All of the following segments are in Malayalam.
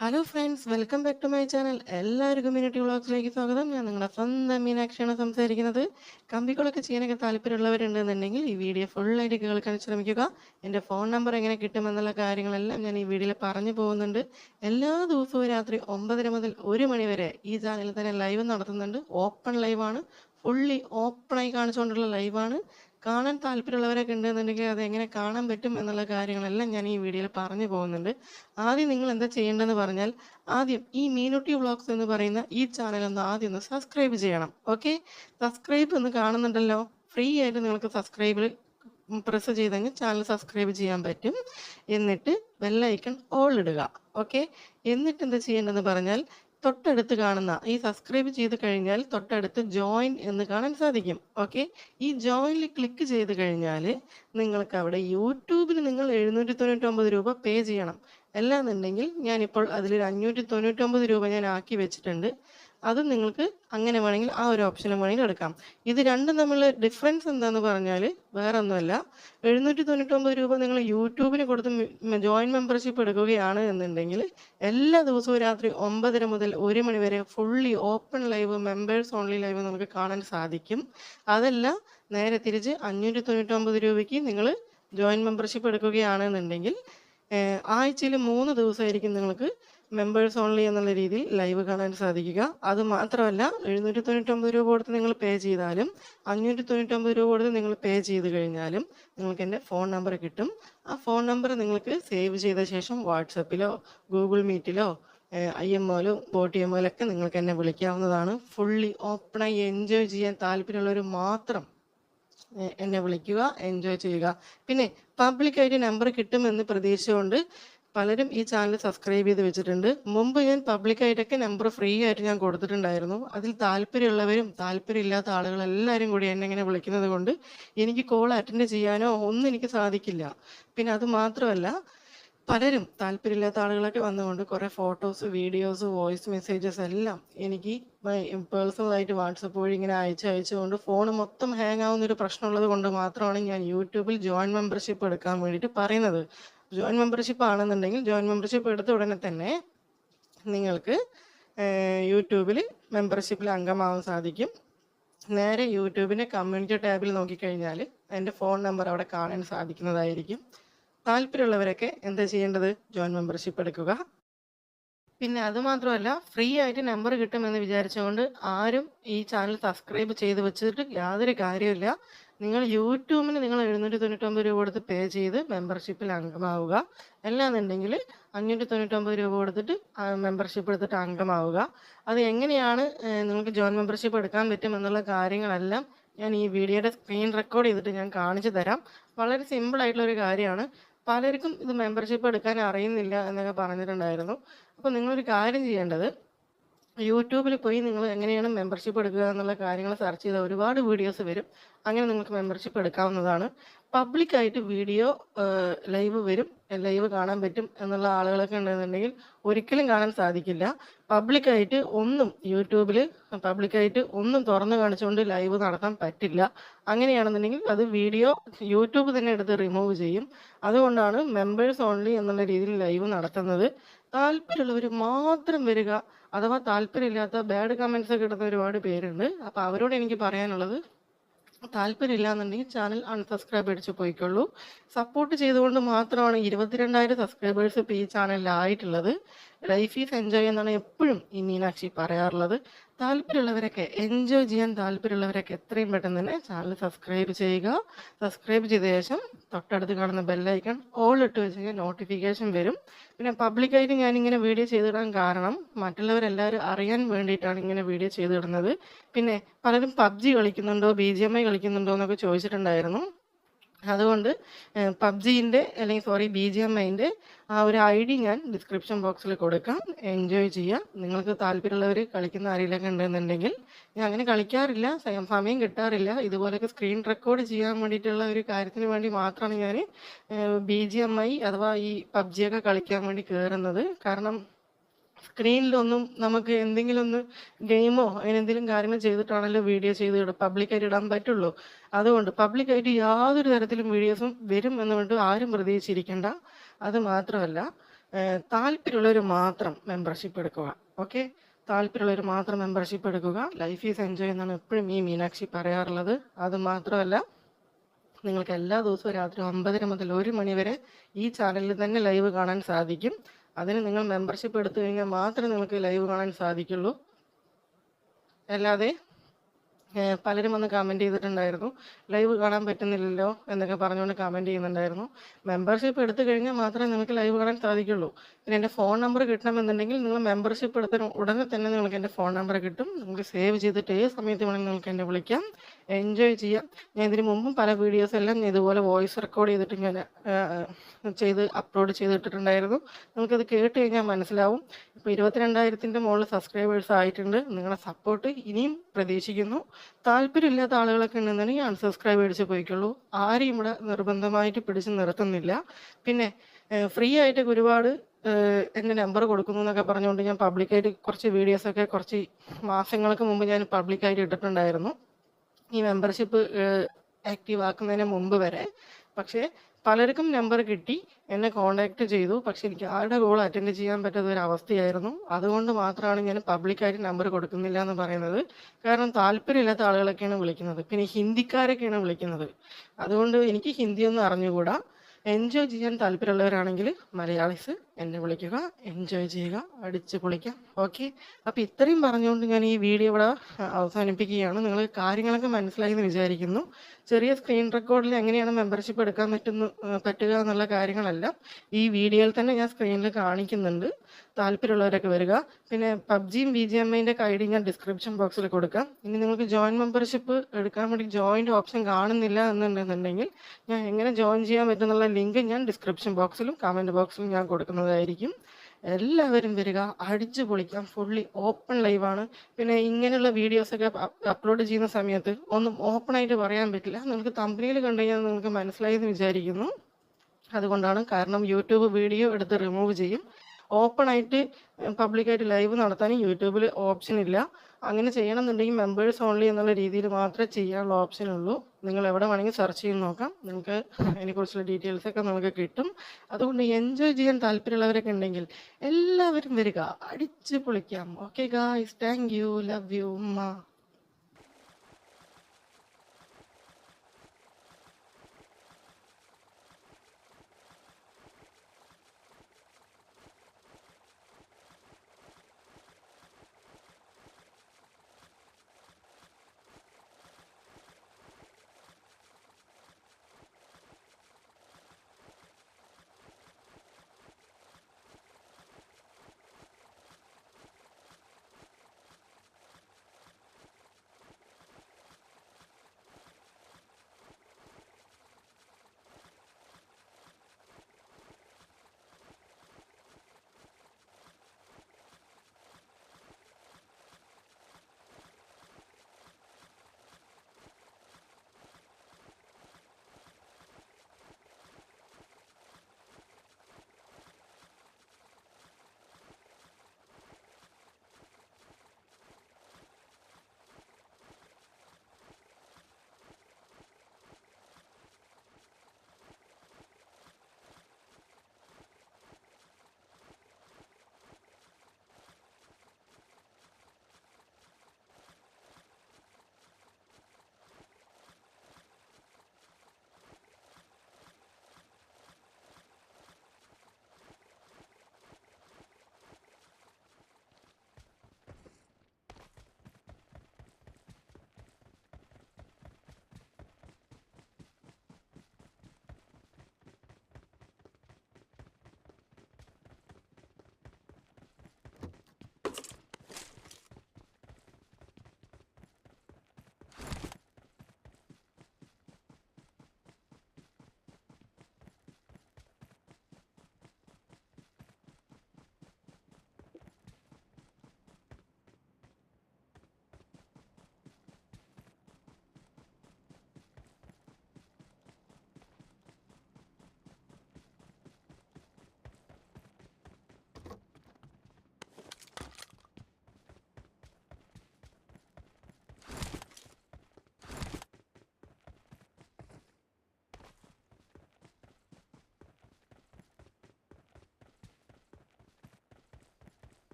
Hello friends welcome back to my channel എല്ലാവർക്കും മിനിറ്റി വ്ളോഗ്സിലേക്ക് സ്വാഗതം. ഞാൻ നിങ്ങളുടെ സ്വന്തം മീനാക്ഷിയാണ് സംസാരിക്കുന്നത്. കമ്പികളൊക്കെ ചെയ്യാനൊക്കെ താല്പര്യമുള്ളവരുണ്ടെന്നുണ്ടെങ്കിൽ ഈ വീഡിയോ ഫുള്ളായിട്ട് കേൾക്കാൻ ശ്രമിക്കുക. എന്റെ ഫോൺ നമ്പർ എങ്ങനെ കിട്ടുമെന്നുള്ള കാര്യങ്ങളെല്ലാം ഞാൻ ഈ വീഡിയോയിൽ പറഞ്ഞു പോകുന്നുണ്ട്. എല്ലാ ദിവസവും രാത്രി ഒമ്പതര മുതൽ ഒരു മണി വരെ ഈ ചാനലിൽ തന്നെ ലൈവ് നടത്തുന്നുണ്ട്. ഓപ്പൺ ലൈവാണ് ഫുള്ളി ഓപ്പണായി കാണിച്ചുകൊണ്ടുള്ള ലൈവാണ് കാണാൻ താല്പര്യമുള്ളവരൊക്കെ ഉണ്ടെന്നുണ്ടെങ്കിൽ അത് എങ്ങനെ കാണാൻ പറ്റും എന്നുള്ള കാര്യങ്ങളെല്ലാം ഞാൻ ഈ വീഡിയോയിൽ പറഞ്ഞു പോകുന്നുണ്ട്. ആദ്യം നിങ്ങൾ എന്താ ചെയ്യേണ്ടതെന്ന് പറഞ്ഞാൽ ആദ്യം ഈ മീനുട്ടി വ്ളോഗ്സ് എന്ന് പറയുന്ന ഈ ചാനൽ ഒന്ന് ആദ്യം ഒന്ന് സബ്സ്ക്രൈബ് ചെയ്യണം. ഓക്കെ സബ്സ്ക്രൈബ് എന്ന് കാണുന്നുണ്ടല്ലോ? ഫ്രീ ആയിട്ട് നിങ്ങൾക്ക് സബ്സ്ക്രൈബിൽ പ്രസ് ചെയ്ത് ചാനൽ സബ്സ്ക്രൈബ് ചെയ്യാൻ പറ്റും. എന്നിട്ട് ബെല്ലൈക്കൺ ഓൾ ഇടുക. ഓക്കെ എന്നിട്ട് എന്താ ചെയ്യേണ്ടതെന്ന് പറഞ്ഞാൽ തൊട്ടടുത്ത് കാണുന്ന ഈ സബ്സ്ക്രൈബ് ചെയ്ത് കഴിഞ്ഞാൽ തൊട്ടടുത്ത് ജോയിൻ എന്ന് കാണാൻ സാധിക്കും. ഓക്കെ ഈ ജോയിനിൽ ക്ലിക്ക് ചെയ്ത് കഴിഞ്ഞാൽ നിങ്ങൾക്ക് അവിടെ യൂട്യൂബിൽ നിങ്ങൾ എഴുന്നൂറ്റി തൊണ്ണൂറ്റൊമ്പത് രൂപ പേ ചെയ്യണം. അല്ലാന്നുണ്ടെങ്കിൽ ഞാനിപ്പോൾ അതിലൊരു അഞ്ഞൂറ്റി തൊണ്ണൂറ്റൊമ്പത് രൂപ ഞാൻ ആക്കി വെച്ചിട്ടുണ്ട്. അത് നിങ്ങൾക്ക് അങ്ങനെ വേണമെങ്കിൽ ആ ഒരു ഓപ്ഷനും വേണമെങ്കിൽ എടുക്കാം. ഇത് രണ്ടും തമ്മിലുള്ള ഡിഫറൻസ് എന്താന്ന് പറഞ്ഞാൽ വേറെ ഒന്നുമല്ല എഴുന്നൂറ്റി തൊണ്ണൂറ്റൊമ്പത് രൂപ നിങ്ങൾ യൂട്യൂബിന് കൊടുത്ത് ജോയിൻ മെമ്പർഷിപ്പ് എടുക്കുകയാണ് എന്നുണ്ടെങ്കിൽ എല്ലാ ദിവസവും രാത്രി ഒമ്പതര മുതൽ ഒരു മണി വരെ fully open live members only live നമുക്ക് കാണാൻ സാധിക്കും. അതല്ല നേരെ തിരിച്ച് അഞ്ഞൂറ്റി തൊണ്ണൂറ്റൊമ്പത് രൂപയ്ക്ക് നിങ്ങൾ ജോയിൻ മെമ്പർഷിപ്പ് എടുക്കുകയാണെന്നുണ്ടെങ്കിൽ ആഴ്ചയിൽ മൂന്ന് ദിവസമായിരിക്കും നിങ്ങൾക്ക് മെമ്പേഴ്സ് ഓൺലി എന്നുള്ള രീതിയിൽ ലൈവ് കാണാൻ സാധിക്കുക. അത് മാത്രമല്ല എഴുന്നൂറ്റി തൊണ്ണൂറ്റൊമ്പത് രൂപ കൊടുത്ത് നിങ്ങൾ പേ ചെയ്താലും അഞ്ഞൂറ്റി തൊണ്ണൂറ്റൊമ്പത് രൂപ കൊടുത്ത് നിങ്ങൾ പേ ചെയ്ത് കഴിഞ്ഞാലും നിങ്ങൾക്ക് എന്റെ ഫോൺ നമ്പർ കിട്ടും. ആ ഫോൺ നമ്പർ നിങ്ങൾക്ക് സേവ് ചെയ്ത ശേഷം വാട്സപ്പിലോ ഗൂഗിൾ മീറ്റിലോ ഐ എം ഒയിലോ ബോട്ടി എം ഒയിലൊക്കെ നിങ്ങൾക്ക് എന്നെ വിളിക്കാവുന്നതാണ്. ഫുള്ളി ഓപ്പണായി എൻജോയ് ചെയ്യാൻ താല്പര്യമുള്ളവർ മാത്രം എന്നെ വിളിക്കുക എൻജോയ് ചെയ്യുക. പിന്നെ പബ്ലിക്കായിട്ട് നമ്പർ കിട്ടുമെന്ന് പ്രതീക്ഷിച്ചുകൊണ്ട് പലരും ഈ ചാനൽ സബ്സ്ക്രൈബ് ചെയ്ത് വെച്ചിട്ടുണ്ട്. മുമ്പ് ഞാൻ പബ്ലിക്കായിട്ടൊക്കെ നമ്പർ ഫ്രീ ആയിട്ട് ഞാൻ കൊടുത്തിട്ടുണ്ടായിരുന്നു. അതിൽ താല്പര്യമുള്ളവരും താല്പര്യമില്ലാത്ത ആളുകൾ എല്ലാവരും കൂടി എന്നെ ഇങ്ങനെ വിളിക്കുന്നത് കൊണ്ട് എനിക്ക് കോൾ അറ്റൻഡ് ചെയ്യാനോ ഒന്നും എനിക്ക് സാധിക്കില്ല. പിന്നെ അത് മാത്രമല്ല പലരും താല്പര്യമില്ലാത്ത ആളുകളൊക്കെ വന്നുകൊണ്ട് കുറേ ഫോട്ടോസ് വീഡിയോസ് വോയിസ് മെസ്സേജസ് എല്ലാം എനിക്ക് പേഴ്സണലായിട്ട് വാട്സപ്പ് വഴി ഇങ്ങനെ അയച്ച് അയച്ചുകൊണ്ട് ഫോൺ മൊത്തം ഹാങ് ആവുന്ന ഒരു പ്രശ്നമുള്ളത് കൊണ്ട് മാത്രമാണ് ഞാൻ യൂട്യൂബിൽ ജോയിൻ മെമ്പർഷിപ്പ് എടുക്കാൻ വേണ്ടിയിട്ട് പറയുന്നത്. ജോയിൻ മെമ്പർഷിപ്പ് ആണെന്നുണ്ടെങ്കിൽ ജോയിൻ മെമ്പർഷിപ്പ് എടുത്ത ഉടനെ തന്നെ നിങ്ങൾക്ക് യൂട്യൂബിൽ മെമ്പർഷിപ്പിൽ അംഗമാവാൻ സാധിക്കും. നേരെ യൂട്യൂബിന്റെ കമ്മ്യൂണിറ്റി ടാബിൽ നോക്കിക്കഴിഞ്ഞാൽ എന്റെ ഫോൺ നമ്പർ അവിടെ കാണാൻ സാധിക്കുന്നതായിരിക്കും. താല്പര്യമുള്ളവരൊക്കെ എന്താ ചെയ്യേണ്ടത്? ജോയിൻ മെമ്പർഷിപ്പ് എടുക്കുക. പിന്നെ അതുമാത്രമല്ല ഫ്രീ ആയിട്ട് നമ്പർ കിട്ടുമെന്ന് വിചാരിച്ചുകൊണ്ട് ആരും ഈ ചാനൽ സബ്സ്ക്രൈബ് ചെയ്ത് വെച്ചിട്ട് യാതൊരു കാര്യമില്ല നിങ്ങൾ യൂട്യൂബിന് നിങ്ങൾ എഴുന്നൂറ്റി തൊണ്ണൂറ്റൊമ്പത് രൂപ കൊടുത്ത് പേ ചെയ്ത് മെമ്പർഷിപ്പിൽ അംഗമാവുക. അല്ലാന്നുണ്ടെങ്കിൽ അഞ്ഞൂറ്റി തൊണ്ണൂറ്റൊമ്പത് രൂപ കൊടുത്തിട്ട് മെമ്പർഷിപ്പ് എടുത്തിട്ട് അംഗമാവുക. അത് എങ്ങനെയാണ് നിങ്ങൾക്ക് ജോയിൻ മെമ്പർഷിപ്പ് എടുക്കാൻ പറ്റും എന്നുള്ള കാര്യങ്ങളെല്ലാം ഞാൻ ഈ വീഡിയോയുടെ സ്ക്രീൻ റെക്കോർഡ് ചെയ്തിട്ട് ഞാൻ കാണിച്ചു തരാം. വളരെ സിമ്പിൾ ആയിട്ടുള്ള ഒരു കാര്യമാണ്. പലർക്കും ഇത് മെമ്പർഷിപ്പ് എടുക്കാൻ അറിയുന്നില്ല എന്നൊക്കെ പറഞ്ഞിട്ടുണ്ടായിരുന്നു. അപ്പോൾ നിങ്ങളൊരു കാര്യം ചെയ്യേണ്ടത് യൂട്യൂബിൽ പോയി നിങ്ങൾ എങ്ങനെയാണ് മെമ്പർഷിപ്പ് എടുക്കുക എന്നുള്ള കാര്യങ്ങൾ സെർച്ച് ചെയ്താൽ ഒരുപാട് വീഡിയോസ് വരും. അങ്ങനെ നിങ്ങൾക്ക് മെമ്പർഷിപ്പ് എടുക്കാവുന്നതാണ്. പബ്ലിക്കായിട്ട് വീഡിയോ ലൈവ് വരും. ലൈവ് കാണാൻ പറ്റും എന്നുള്ള ആളുകളൊക്കെ ഉണ്ടെന്നുണ്ടെങ്കിൽ ഒരിക്കലും കാണാൻ സാധിക്കില്ല. പബ്ലിക്കായിട്ട് ഒന്നും യൂട്യൂബിൽ പബ്ലിക്കായിട്ട് ഒന്നും തുറന്നു കാണിച്ചുകൊണ്ട് ലൈവ് നടത്താൻ പറ്റില്ല. അങ്ങനെയാണെന്നുണ്ടെങ്കിൽ അത് വീഡിയോ യൂട്യൂബ് തന്നെ എടുത്ത് റിമൂവ് ചെയ്യും. അതുകൊണ്ടാണ് മെമ്പേഴ്സ് ഓൺലി എന്നുള്ള രീതിയിൽ ലൈവ് നടത്തുന്നത്. താല്പര്യമുള്ളവർ മാത്രം വരിക അഥവാ താല്പര്യമില്ലാത്ത ബാഡ് കമൻസ് ഒക്കെ ഇടുന്ന ഒരുപാട് പേരുണ്ട്. അപ്പോൾ അവരോട് എനിക്ക് പറയാനുള്ളത് താല്പര്യമില്ല എന്നുണ്ടെങ്കിൽ ചാനൽ അൺസബ്സ്ക്രൈബ് അടിച്ച് പോയിക്കൊള്ളൂ. സപ്പോർട്ട് ചെയ്തുകൊണ്ട് മാത്രമാണ് ഇരുപത്തിരണ്ടായിരം സബ്സ്ക്രൈബേഴ്സ് ഇപ്പോൾ ഈ ചാനലിലായിട്ടുള്ളത് ലൈഫ് ഈസ് എൻജോയ് എന്നാണ് എപ്പോഴും ഈ മീനാക്ഷി പറയാറുള്ളത്. താല്പര്യമുള്ളവരൊക്കെ എൻജോയ് ചെയ്യാൻ താല്പര്യമുള്ളവരൊക്കെ എത്രയും പെട്ടെന്ന് തന്നെ ചാനൽ സബ്സ്ക്രൈബ് ചെയ്യുക. സബ്സ്ക്രൈബ് ചെയ്ത ശേഷം തൊട്ടടുത്ത് കാണുന്ന ബെല്ലൈക്കൺ ഓൾ ഇട്ട് വെച്ച് കഴിഞ്ഞാൽ നോട്ടിഫിക്കേഷൻ വരും. പിന്നെ പബ്ലിക്കായിട്ട് ഞാനിങ്ങനെ വീഡിയോ ചെയ്തിടാൻ കാരണം മറ്റുള്ളവരെല്ലാവരും അറിയാൻ വേണ്ടിയിട്ടാണ് ഇങ്ങനെ വീഡിയോ ചെയ്തിടുന്നത്. പിന്നെ പലരും പബ്ജി കളിക്കുന്നുണ്ടോ ബി ജി എം ഐ കളിക്കുന്നുണ്ടോ എന്നൊക്കെ ചോദിച്ചിട്ടുണ്ടായിരുന്നു. അതുകൊണ്ട് പബ്ജീന്റെ അല്ലെങ്കിൽ സോറി ബി ജി എം ഐന്റെ ആ ഒരു ഐ ഡി ഞാൻ ഡിസ്ക്രിപ്ഷൻ ബോക്സിൽ കൊടുക്കാം. എൻജോയ് ചെയ്യാം. നിങ്ങൾക്ക് താല്പര്യമുള്ളവർ കളിക്കുന്ന ആരെങ്കിലൊക്കെ ഉണ്ടെന്നുണ്ടെങ്കിൽ ഞാൻ അങ്ങനെ കളിക്കാറില്ല സമയം കിട്ടാറില്ല. ഇതുപോലൊക്കെ സ്ക്രീൻ റെക്കോർഡ് ചെയ്യാൻ വേണ്ടിയിട്ടുള്ള ഒരു കാര്യത്തിന് വേണ്ടി മാത്രമാണ് ഞാൻ ബി ജി എം ഐ അഥവാ ഈ പബ്ജിയൊക്കെ കളിക്കാൻ വേണ്ടി കയറുന്നത് കാരണം സ്ക്രീനിലൊന്നും നമുക്ക് എന്തെങ്കിലും ഒന്ന് ഗെയിമോ അങ്ങനെ എന്തെങ്കിലും കാര്യങ്ങൾ ചെയ്തിട്ടാണല്ലോ വീഡിയോ ചെയ്ത് പബ്ലിക്കായിട്ട് ഇടാൻ പറ്റുള്ളൂ. അതുകൊണ്ട് പബ്ലിക്കായിട്ട് യാതൊരു തരത്തിലും വീഡിയോസും വരും എന്നുകൊണ്ട് ആരും പ്രതീക്ഷിച്ചിരിക്കേണ്ട. അത് മാത്രമല്ല താല്പര്യമുള്ളവർ മാത്രം മെമ്പർഷിപ്പ് എടുക്കുക. ഓക്കെ? താല്പര്യമുള്ളവർ മാത്രം മെമ്പർഷിപ്പ് എടുക്കുക. ലൈഫ് ഈസ് എൻജോയ് എന്നാണ് എപ്പോഴും ഈ മീനാക്ഷി പറയാറുള്ളത്. അത് മാത്രമല്ല നിങ്ങൾക്ക് എല്ലാ ദിവസവും രാത്രി ഒമ്പതര മുതൽ ഒരു മണി വരെ ഈ ചാനലിൽ തന്നെ ലൈവ് കാണാൻ സാധിക്കും. അതിന് നിങ്ങൾ മെമ്പർഷിപ്പ് എടുത്തു കഴിഞ്ഞാൽ മാത്രമേ നിങ്ങൾക്ക് ലൈവ് കാണാൻ സാധിക്കുള്ളൂ. അല്ലാതെ പലരും വന്ന് കമന്റ് ചെയ്തിട്ടുണ്ടായിരുന്നു. ലൈവ് കാണാൻ പറ്റുന്നില്ലല്ലോ എന്നൊക്കെ പറഞ്ഞുകൊണ്ട് കമന്റ് ചെയ്യുന്നുണ്ടായിരുന്നു. മെമ്പർഷിപ്പ് എടുത്തു കഴിഞ്ഞാൽ മാത്രമേ നിങ്ങൾക്ക് ലൈവ് കാണാൻ സാധിക്കുള്ളൂ. പിന്നെ എന്റെ ഫോൺ നമ്പർ കിട്ടണമെന്നുണ്ടെങ്കിൽ നിങ്ങൾ മെമ്പർഷിപ്പ് എടുത്ത ഉടനെ തന്നെ നിങ്ങൾക്ക് എന്റെ ഫോൺ നമ്പർ കിട്ടും. നിങ്ങൾക്ക് സേവ് ചെയ്തിട്ട് ഏത് സമയത്ത് വേണമെങ്കിൽ നിങ്ങൾക്ക് എന്നെ വിളിക്കാം. എൻജോയ് ചെയ്യാം. ഞാൻ ഇതിന് മുമ്പും പല വീഡിയോസ് എല്ലാം ഇതുപോലെ വോയിസ് റെക്കോർഡ് ചെയ്തിട്ട് ഞാൻ ചെയ്ത് അപ്ലോഡ് ചെയ്തിട്ടിട്ടുണ്ടായിരുന്നു. നിങ്ങൾക്കത് കേട്ട് കഴിഞ്ഞാൽ മനസ്സിലാവും. ഇപ്പോൾ ഇരുപത്തിരണ്ടായിരത്തിന്റെ മുകളിൽ സബ്സ്ക്രൈബേഴ്സ് ആയിട്ടുണ്ട്. നിങ്ങളുടെ സപ്പോർട്ട് ഇനിയും പ്രതീക്ഷിക്കുന്നു. താല്പര്യമില്ലാത്ത ആളുകളൊക്കെ ഉണ്ടെന്നുണ്ടെങ്കിൽ അൺസബ്സ്ക്രൈബ് അടിച്ച് പോയിക്കുള്ളൂ. ആരെയും ഇവിടെ നിർബന്ധമായിട്ട് പിടിച്ച് നിർത്തുന്നില്ല. പിന്നെ ഫ്രീ ആയിട്ട് ഒരുപാട് എന്റെ നമ്പർ കൊടുക്കുന്നു എന്നൊക്കെ പറഞ്ഞുകൊണ്ട് ഞാൻ പബ്ലിക്കായിട്ട് കുറച്ച് വീഡിയോസൊക്കെ കുറച്ച് മാസങ്ങൾക്ക് മുമ്പ് ഞാൻ പബ്ലിക്കായിട്ട് ഇട്ടിട്ടുണ്ടായിരുന്നു. ഈ മെമ്പർഷിപ്പ് ആക്റ്റീവ് ആക്കുന്നതിന് മുമ്പ് വരെ. പക്ഷേ പലർക്കും നമ്പർ കിട്ടി എന്നെ കോണ്ടാക്ട് ചെയ്തു. പക്ഷെ എനിക്ക് ആരുടെ കോൾ അറ്റൻഡ് ചെയ്യാൻ പറ്റാത്ത ഒരു അവസ്ഥയായിരുന്നു. അതുകൊണ്ട് മാത്രമാണ് ഞാൻ പബ്ലിക്കായിട്ട് നമ്പർ കൊടുക്കുന്നില്ല എന്ന് പറയുന്നത്. കാരണം താല്പര്യമില്ലാത്ത ആളുകളൊക്കെയാണ് വിളിക്കുന്നത്. പിന്നെ ഹിന്ദിക്കാരൊക്കെയാണ് വിളിക്കുന്നത്. അതുകൊണ്ട് എനിക്ക് ഹിന്ദിയൊന്നും അറിഞ്ഞുകൂടാ. എൻജോയ് ചെയ്യാൻ താല്പര്യമുള്ളവരാണെങ്കിൽ മലയാളീസ് എന്നെ വിളിക്കുക എൻജോയ് ചെയ്യുക അടിച്ച് പൊളിക്കുക. ഓക്കെ അപ്പോൾ ഇത്രയും പറഞ്ഞുകൊണ്ട് ഞാൻ ഈ വീഡിയോ ഇവിടെ അവസാനിപ്പിക്കുകയാണ്. നിങ്ങൾ കാര്യങ്ങളൊക്കെ മനസ്സിലായി എന്ന് വിചാരിക്കുന്നു. ചെറിയ സ്ക്രീൻ റെക്കോർഡിൽ എങ്ങനെയാണ് മെമ്പർഷിപ്പ് എടുക്കാൻ പറ്റുന്ന പറ്റുക എന്നുള്ള കാര്യങ്ങളെല്ലാം. ഈ വീഡിയോയിൽ തന്നെ ഞാൻ സ്ക്രീനിൽ കാണിക്കുന്നുണ്ട്. താല്പര്യമുള്ളവരൊക്കെ വരിക. പിന്നെ പബ്ജിയും ബി ജി എം ഐന്റെ ഐ ഡി ഞാൻ ഡിസ്ക്രിപ്ഷൻ ബോക്സിൽ കൊടുക്കാം. ഇനി നിങ്ങൾക്ക് ജോയിൻ മെമ്പർഷിപ്പ് എടുക്കാൻ വേണ്ടി ജോയിന്റ് ഓപ്ഷൻ കാണുന്നില്ല എന്നുണ്ടെന്നുണ്ടെങ്കിൽ ഞാൻ എങ്ങനെ ജോയിൻ ചെയ്യാൻ പറ്റുന്നുള്ള ലിങ്ക് ഞാൻ ഡിസ്ക്രിപ്ഷൻ ബോക്സിലും കമന്റ് ബോക്സിലും ഞാൻ കൊടുക്കുന്നതായിരിക്കും എല്ലാവരും വരിക അടിച്ചു പൊളിക്കാം ഫുള്ളി ഓപ്പൺ ലൈവാണ് പിന്നെ ഇങ്ങനെയുള്ള വീഡിയോസ് ഒക്കെ അപ്ലോഡ് ചെയ്യുന്ന സമയത്ത് ഒന്നും ഓപ്പണായിട്ട് പറയാൻ പറ്റില്ല. നിങ്ങൾക്ക് തമ്പനിയിൽ കണ്ടു കഴിഞ്ഞാൽ നിങ്ങൾക്ക് മനസ്സിലായെന്ന് വിചാരിക്കുന്നു. അതുകൊണ്ടാണ് കാരണം യൂട്യൂബ് വീഡിയോ എടുത്ത് റിമൂവ് ചെയ്യും. ഓപ്പൺ ആയിട്ട് പബ്ലിക്കായിട്ട് ലൈവ് നടത്താനും യൂട്യൂബിൽ ഓപ്ഷൻ ഇല്ല. അങ്ങനെ ചെയ്യണമെന്നുണ്ടെങ്കിൽ മെമ്പേഴ്സ് ഓൺലി എന്നുള്ള രീതിയിൽ മാത്രമേ ചെയ്യാനുള്ള ഓപ്ഷൻ ഉള്ളൂ. നിങ്ങൾ എവിടെ വേണമെങ്കിൽ സെർച്ച് ചെയ്ത് നോക്കാം. നിങ്ങൾക്ക് അതിനെക്കുറിച്ചുള്ള ഡീറ്റെയിൽസ് ഒക്കെ നമുക്ക് കിട്ടും. അതുകൊണ്ട് എൻജോയ് ചെയ്യാൻ താല്പര്യമുള്ളവരൊക്കെ ഉണ്ടെങ്കിൽ എല്ലാവരും വരിക. അടിച്ച് പൊളിക്കാം okay guys thank you love you ഉമ്മ.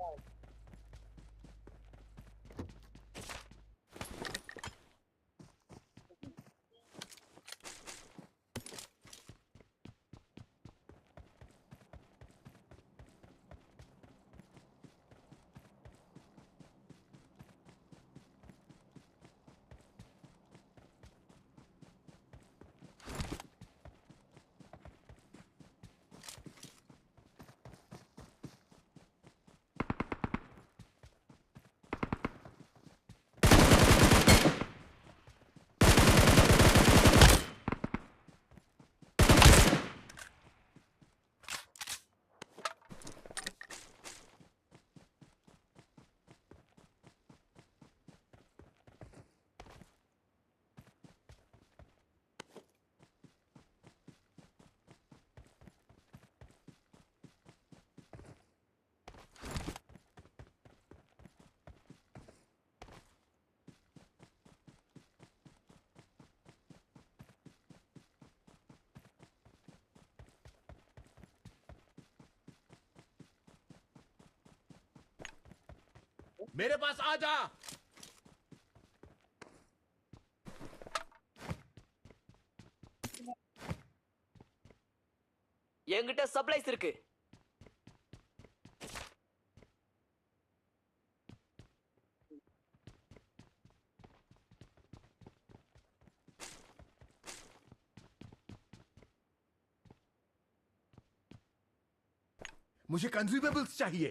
one. मेरे पास आ जा என்கிட்ட சப்ளைஸ் இருக்கு मुझे कंज्यूमेबल्स चाहिए